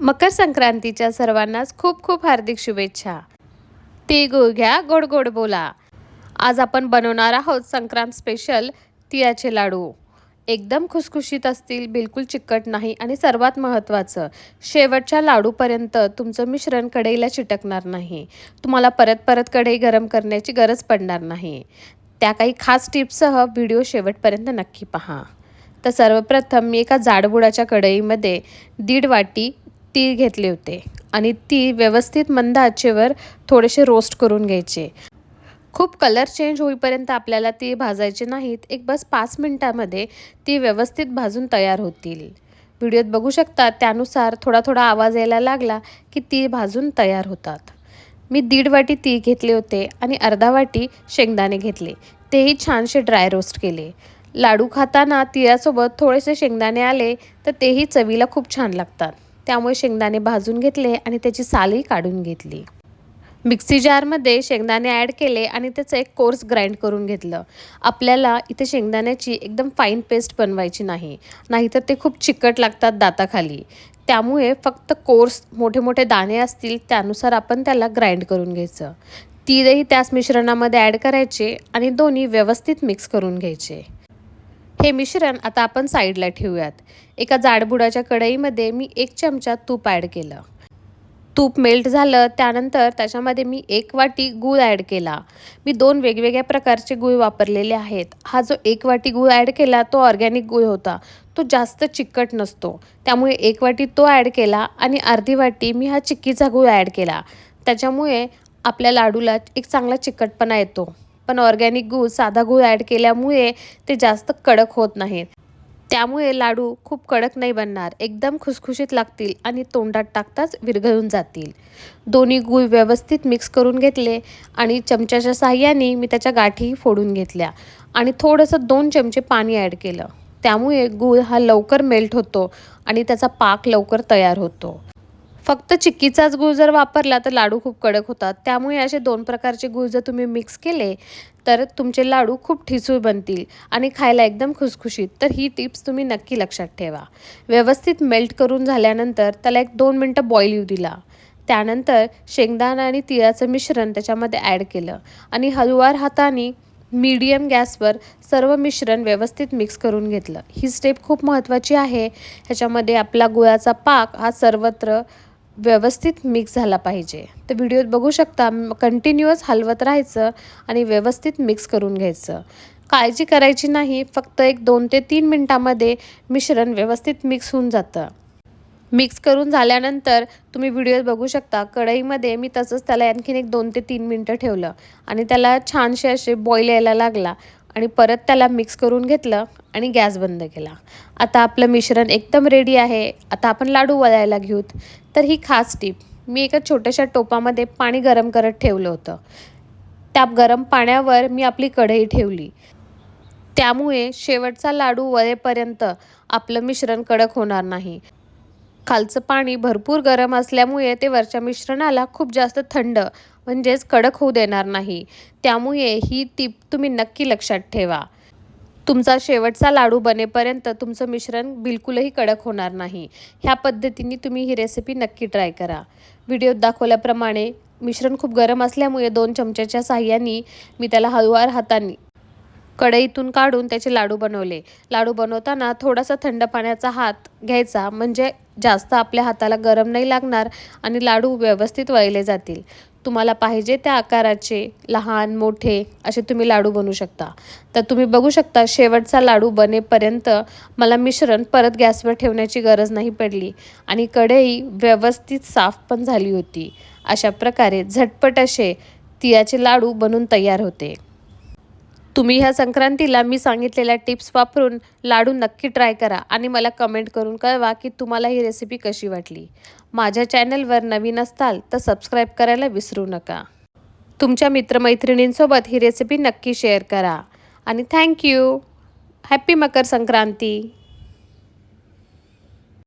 मकर संक्रांतीच्या सर्वांनाच खूप खूप हार्दिक शुभेच्छा. तिळगुळ घ्या गोड गोड बोला. आज आपण बनवणार आहोत संक्रांत स्पेशल तिळाचे लाडू. एकदम खुसखुशीत असतील बिलकुल चिकट नाही आणि सर्वात महत्त्वाचं शेवटच्या लाडूपर्यंत तुमचं मिश्रण कढईला चिटकणार नाही. तुम्हाला परत परत कढई गरम करण्याची गरज पडणार नाही. त्या काही खास टिप्ससह व्हिडिओ शेवटपर्यंत नक्की पहा. तर सर्वप्रथम मी एका जाडबुडाच्या कढईमध्ये दीड वाटी तीळ घेतले होते आणि ती व्यवस्थित मंद आचेवर थोडेसे रोस्ट करून घ्यायचे. खूप कलर चेंज होईपर्यंत आपल्याला ती भाजायचे नाहीत. एक बस पाच मिनटामध्ये ती व्यवस्थित भाजून तयार होतील. व्हिडिओत बघू शकता त्यानुसार थोडा थोडा आवाज यायला लागला की ती भाजून तयार होतात. मी दीड वाटी ती घेतले होते आणि अर्धा वाटी शेंगदाणे घेतले. तेही छानसे ड्राय रोस्ट केले. लाडू खाताना तिळासोबत थोडेसे शेंगदाणे आले तर तेही चवीला खूप छान लागतात. त्यामुळे शेंगदाणे भाजून घेतले आणि त्याची सालही काढून घेतली. मिक्सी जारमध्ये शेंगदाणे ॲड केले आणि त्याचं एक कोर्स ग्राइंड करून घेतलं. आपल्याला इथे शेंगदाण्याची एकदम फाईन पेस्ट बनवायची नाही. नाहीतर ते खूप चिकट लागतात दाताखाली. त्यामुळे फक्त कोर्स मोठे मोठे दाणे असतील त्यानुसार आपण त्याला ग्राइंड करून घ्यायचं. तीदही त्याच मिश्रणामध्ये ॲड करायचे आणि दोन्ही व्यवस्थित मिक्स करून घ्यायचे. हे मिश्रण आता आपण साईडला ठेवूयात. एका जाडबुडाच्या कढईमध्ये मी एक चमचा तूप ॲड केलं. तूप मेल्ट झालं त्यानंतर त्याच्यामध्ये मी एक वाटी गूळ ॲड केला. मी दोन वेगवेगळ्या प्रकारचे गूळ वापरलेले आहेत. हा जो एक वाटी गूळ ॲड केला तो ऑर्गॅनिक गूळ होता. तो जास्त चिकट नसतो. त्यामुळे एक वाटी तो ॲड केला आणि अर्धी वाटी मी हा चिक्कीचा गूळ ॲड केला. त्याच्यामुळे आपल्या लाडूला एक चांगला चिकटपणा येतो. पण ऑर्गॅनिक गूळ साधा गूळ ॲड केल्यामुळे ते जास्त कडक होत नाहीत. त्यामुळे लाडू खूप कडक नाही बनणार एकदम खुसखुशीत लागतील आणि तोंडात टाकताच विरघळून जातील. दोन्ही गूळ व्यवस्थित मिक्स करून घेतले आणि चमच्याच्या साह्याने मी त्याच्या गाठी फोडून घेतल्या आणि थोडंसं दोन चमचे पाणी ॲड केलं. त्यामुळे गूळ हा लवकर मेल्ट होतो आणि त्याचा पाक लवकर तयार होतो. फक्त चिक्कीचाच गूळ जर वापरला तर लाडू खूप कडक होतात. त्यामुळे असे दोन प्रकारचे गूळ जर तुम्ही मिक्स केले तर तुमचे लाडू खूप ठिसूळ बनतील आणि खायला एकदम खुसखुशीत. तर ही टिप्स तुम्ही नक्की लक्षात ठेवा. व्यवस्थित मेल्ट करून झाल्यानंतर त्याला एक दोन मिनटं बॉईल येऊ दिला. त्यानंतर शेंगदाणा आणि तिळाचं मिश्रण त्याच्यामध्ये ॲड केलं आणि हळुवार हाताने मीडियम गॅसवर सर्व मिश्रण व्यवस्थित मिक्स करून घेतलं. ही स्टेप खूप महत्त्वाची आहे. ह्याच्यामध्ये आपला गुळाचा पाक हा सर्वत्र व्यवस्थित मिक्स झाला पाहिजे. तर व्हिडिओत बघू शकता कंटिन्युअस हलवत राहायचं आणि व्यवस्थित मिक्स करून घ्यायचं. काळजी करायची नाही फक्त एक दोन ते तीन मिनटामध्ये मिश्रण व्यवस्थित मिक्स होऊन जातं. मिक्स करून झाल्यानंतर तुम्ही व्हिडिओत बघू शकता कढईमध्ये मी तसंच त्याला आणखीन एक दोन ते तीन मिनटं ठेवलं आणि त्याला छानसे असे बॉईल यायला लागला. आणि परत त्याला मिक्स करून घेतलं आणि गॅस बंद केला. आता आपलं मिश्रण एकदम रेडी आहे. आता आपण लाडू वळायला घेऊत. तर ही खास टीप मी एका छोट्याशा टोपामध्ये पाणी गरम करत ठेवलं होतं. त्या गरम पाण्यावर मी आपली कढई ठेवली. त्यामुळे शेवटचा लाडू वळेपर्यंत आपलं मिश्रण कडक होणार नाही. खालचं पाणी भरपूर गरम असल्यामुळे ते वरच्या मिश्रणाला खूप जास्त थंड म्हणजेच कडक होऊ देणार नाही. त्यामुळे ही टीप तुम्ही नक्की लक्षात ठेवा. तुमचा शेवटचा लाडू बनेपर्यंत तुमचं मिश्रण बिलकुलही कडक होणार नाही. ह्या पद्धतीने तुम्ही ही रेसिपी नक्की ट्राय करा. व्हिडिओत दाखवल्याप्रमाणे मिश्रण खूप गरम असल्यामुळे दोन चमच्याच्या साह्याने मी त्याला हळूवार हाताने कढईतून काढून त्याचे लाडू बनवले. लाडू बनवताना थोडासा थंड पाण्याचा हात घ्यायचा म्हणजे जास्त आपल्या हाताला गरम नाही लागणार आणि लाडू व्यवस्थित वळले जातील. तुम्हाला पाहिजे त्या आकाराचे लहान मोठे असे तुम्ही लाडू बनवू शकता. तर तुम्ही बघू शकता शेवटचा लाडू बनेपर्यंत मला मिश्रण परत गॅसवर ठेवण्याची गरज नाही पडली आणि कढई व्यवस्थित साफ पण झाली होती. अशा प्रकारे झटपट असे तिळाचे लाडू बनून तयार होते. तुम्ही ह्या संक्रांतीला मी सांगितलेल्या टिप्स वापरून लाडू नक्की ट्राय करा आणि मला कमेंट करून कळवा की तुम्हाला ही रेसिपी कशी वाटली. माझ्या चॅनलवर नवीन असताल तर सबस्क्राईब करायला विसरू नका. तुमच्या मित्रमैत्रिणींसोबत ही रेसिपी नक्की शेअर करा. आणि थँक्यू हॅप्पी मकर संक्रांती.